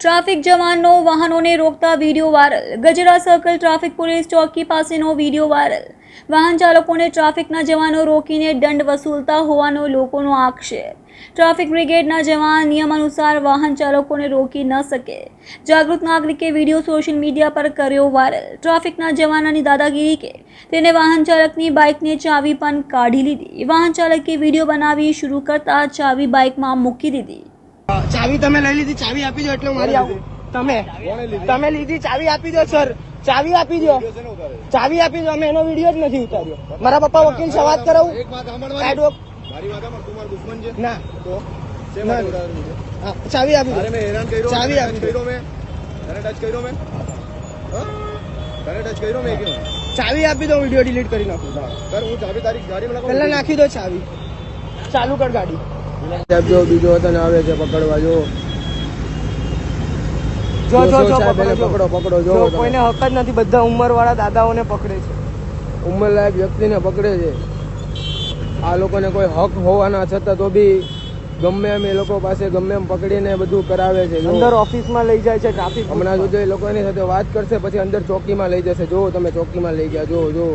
Traffic જવાનનો વાહનોને રોકતા video viral. Gajra circle traffic police ચોકી પાસેનો વીડિયો વાયરલ. વાહન ચાલકોને ટ્રાફિકના જવાનો રોકીને દંડ વસૂલતા હોવાનો લોકોનો આક્ષેપ. ટ્રાફિક બ્રિગેડના જવાન નિયમ અનુસાર વાહન ચાલકોને રોકી ન શકે. જાગૃત નાગરિકે વીડિયો સોશિયલ મીડિયા પર કર્યો વાયરલ. ટ્રાફિકના જવાનની દાદાગીરી કે તેને વાહન ચાલકની બાઇકને ચાવી પણ કાઢી લીધી. વાહન ચાલકે વીડિયો બનાવી શરૂ કરતા ચાવી બાઇકમાં મૂકી દીધી. ચાવી તમે લઈ લીધી ચાવી આપી દો એટલે મારી આવું. તમે તમે લીધી ચાવી આપી દો સર ચાવી આપી દો. ચાવી આપી દો અમે એનો વીડિયો જ નથી ઉતાર્યો. મારા પપ્પા વકીલ છે વાત કરાવું. એક વાત સાંભળ મારી. એડવોક મારી વાત સાંભળ, તું મારો દુશ્મન છે? ના. તો શેમાં ના. ઉડાડવાનું છે? હા, ચાવી આપી તારે દો મેં હેરાન કર્યો ચાવી તને આપી ટચ દો. કર્યો મેં. તને ટચ કર્યો મેં? હા? તને ટચ કર્યો મેં કેમ? ચાવી આપી દો વીડિયો ડિલીટ કરી નાખું. કર હું ચાવી તારી ગાડીમાં લગાવું પહેલા નાખી દો ચાવી ચાલુ કર ગાડી. સાહેબ જો બીજો તને આવે છે પકડવા જો જો જો જો. પકડો પકડો જો કોઈને હક જ નથી બધા ઉંમર વાળા દાદાઓને પકડે છે. ઉંમર લાયક વ્યક્તિને પકડે છે. આ લોકોને કોઈ હક હોવાના છતાં તો બી ગમે એમ એ લોકો પાસે ગમે એમ પકડીને બધું કરાવે છે. અંદર ઓફિસમાં લઈ જાય છે ટ્રાફિક હમણાં જો એ લોકો એની સાથે વાત કરશે પછી અંદર ચોકીમાં લઈ જશે. જો તમે ચોકીમાં લઈ ગયા જો જો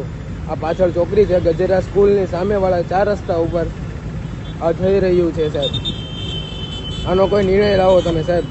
આ પાછળ ચોકડી છે ગજેરા સ્કૂલની સામે વાળા ચાર રસ્તા ઉપર. આ થઈ રહ્યું છે સાહેબ. આનો કોઈ નિર્ણય લાવો તમે સાહેબ.